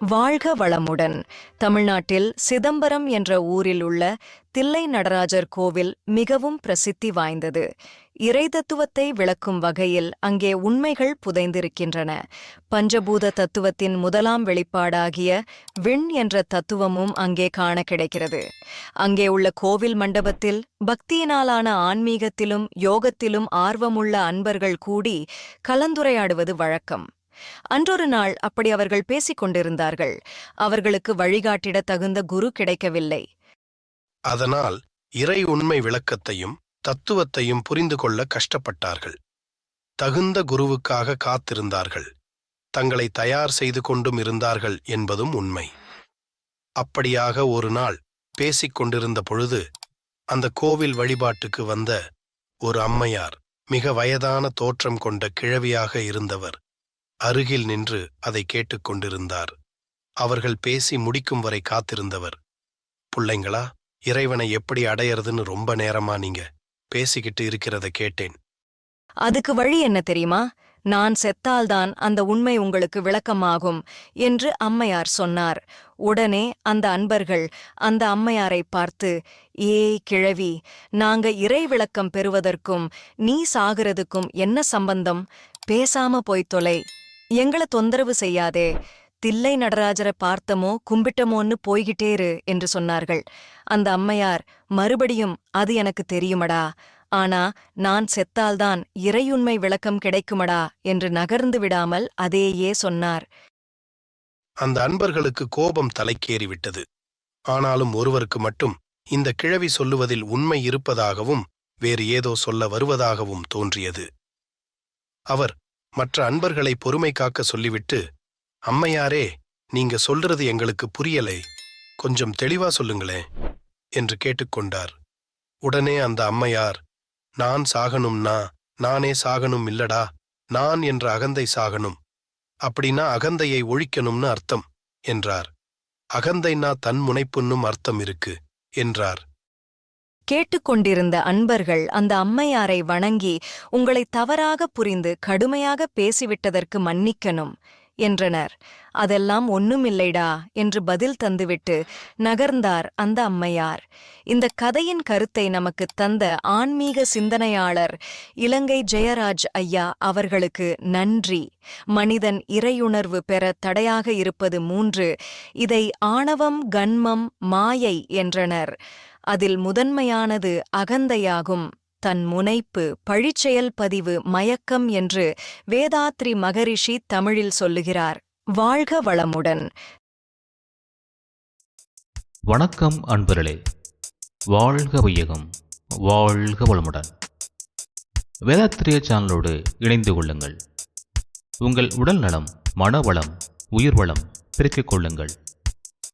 வாழ்க வளமுடன். தமிழ்நாட்டில் சிதம்பரம் என்ற ஊரில் உள்ள தில்லை நடராஜர் கோவில் மிகவும் பிரசித்தி வாய்ந்தது. இறைதத்துவத்தை விளக்கும் வகையில் அங்கே உண்மைகள் புதைந்திருக்கின்றன. பஞ்சபூத தத்துவத்தின் முதலாம் வெளிப்பாடாகிய விண் என்ற தத்துவமும் அங்கே காண கிடைக்கிறது. அங்கே உள்ள கோவில் மண்டபத்தில் பக்தியினாலான ஆன்மீகத்திலும் யோகத்திலும் ஆர்வமுள்ள அன்பர்கள் கூடி கலந்துரையாடுவது வழக்கம். அன்றொரு நாள் அப்படி அவர்கள் பேசிக் கொண்டிருந்தார்கள். அவர்களுக்கு வழிகாட்டிட தகுந்த குரு கிடைக்கவில்லை. அதனால் இறை உண்மை விளக்கத்தையும் தத்துவத்தையும் புரிந்து கொள்ள கஷ்டப்பட்டார்கள். தகுந்த குருவுக்காக காத்திருந்தார்கள். தங்களை தயார் செய்து கொண்டும் இருந்தார்கள் என்பதும் உண்மை. அப்படியாக ஒரு நாள் பேசிக் கொண்டிருந்த பொழுது அந்த கோவில் வழிபாட்டுக்கு வந்த ஒரு அம்மையார் மிக வயதான தோற்றம் கொண்ட கிழவியாக இருந்தவர் அருகில் நின்று அதை கேட்டுக்கொண்டிருந்தார் அவர்கள் பேசி முடிக்கும் வரை காத்திருந்தவர். புள்ளைங்களா இறைவனை எப்படி அடையறதுன்னு ரொம்ப நேரமா நீங்க பேசிக்கிட்டு இருக்கிறத கேட்டேன். அதுக்கு வழி என்ன தெரியுமா? நான் செத்தால்தான் அந்த உண்மை உங்களுக்கு விளக்கமாகும் என்று அம்மையார் சொன்னார். உடனே அந்த அன்பர்கள் அந்த அம்மையாரை பார்த்து ஏய் கிழவி நாங்க இறை விளக்கம் பெறுவதற்கும் நீ சாகிறதுக்கும் என்ன சம்பந்தம்? பேசாம போய்த் தொலை. எங்கள தொந்தரவு செய்யாதே தில்லை நடராஜரை பார்த்தமோ கும்பிட்டமோன்னு போய்கிட்டேரு என்று சொன்னார்கள். அந்த அம்மையார் மறுபடியும் அது எனக்கு தெரியுமடா. ஆனா நான் செத்தால்தான் இறையுண்மை விளக்கம் கிடைக்குமடா என்று நகர்ந்து விடாமல் அதேயே சொன்னார். அந்த அன்பர்களுக்கு கோபம் தலைக்கேறிவிட்டது. ஆனாலும் ஒருவருக்கு மட்டும் இந்த கிழவி சொல்லுவதில் உண்மை இருப்பதாகவும் வேறு ஏதோ சொல்ல வருவதாகவும் தோன்றியது. அவர் மற்ற அன்பர்களை பொறுமை காக்க சொல்லிவிட்டு அம்மையாரே நீங்க சொல்றது எங்களுக்கு புரியலை. கொஞ்சம் தெளிவா சொல்லுங்களே என்று கேட்டுக்கொண்டார் உடனே அந்த அம்மையார் நான் சாகணும்னா நானே சாகணும் இல்லடா நான் என்ற அகந்தை சாகணும் அப்படின்னா அகந்தையை ஒழிக்கணும்னு அர்த்தம் என்றார். அகந்தைனா தன் முனைப்புன்னும் அர்த்தம் இருக்கு என்றார். கேட்டுக்கொண்டிருந்த அன்பர்கள் அந்த அம்மையாரை வணங்கி உங்களை தவறாக புரிந்து கடுமையாக பேசிவிட்டதற்கு மன்னிக்கணும் என்றனர். அதெல்லாம் ஒண்ணுமில்லைடா என்று பதில் தந்துவிட்டு நகர்ந்தார் அந்த அம்மையார். இந்த கதையின் கருத்தை நமக்கு தந்த ஆன்மீக சிந்தனையாளர் இலங்கை ஜெயராஜ் ஐயா அவர்களுக்கு நன்றி. மனிதன் இறையுணர்வு பெற தடையாக இருப்பது மூன்று இதை ஆணவம் கன்மம் மாயை என்றனர். அதில் முதன்மையானது அகந்தையாகும். தன் முனைப்பு பழிச்செயல் பதிவு மயக்கம் என்று வேதாத்ரி மகரிஷி தமிழில் சொல்லுகிறார். வாழ்க வளமுடன்! வணக்கம் அன்பர்களே. வாழ்க வையகம் வாழ்க வளமுடன்! வேதாத்திரிய சேனலோடு இணைந்து கொள்ளுங்கள். உங்கள் உடல் நலம் மனவளம் உயிர்வளம் பெருக்கிக் கொள்ளுங்கள்.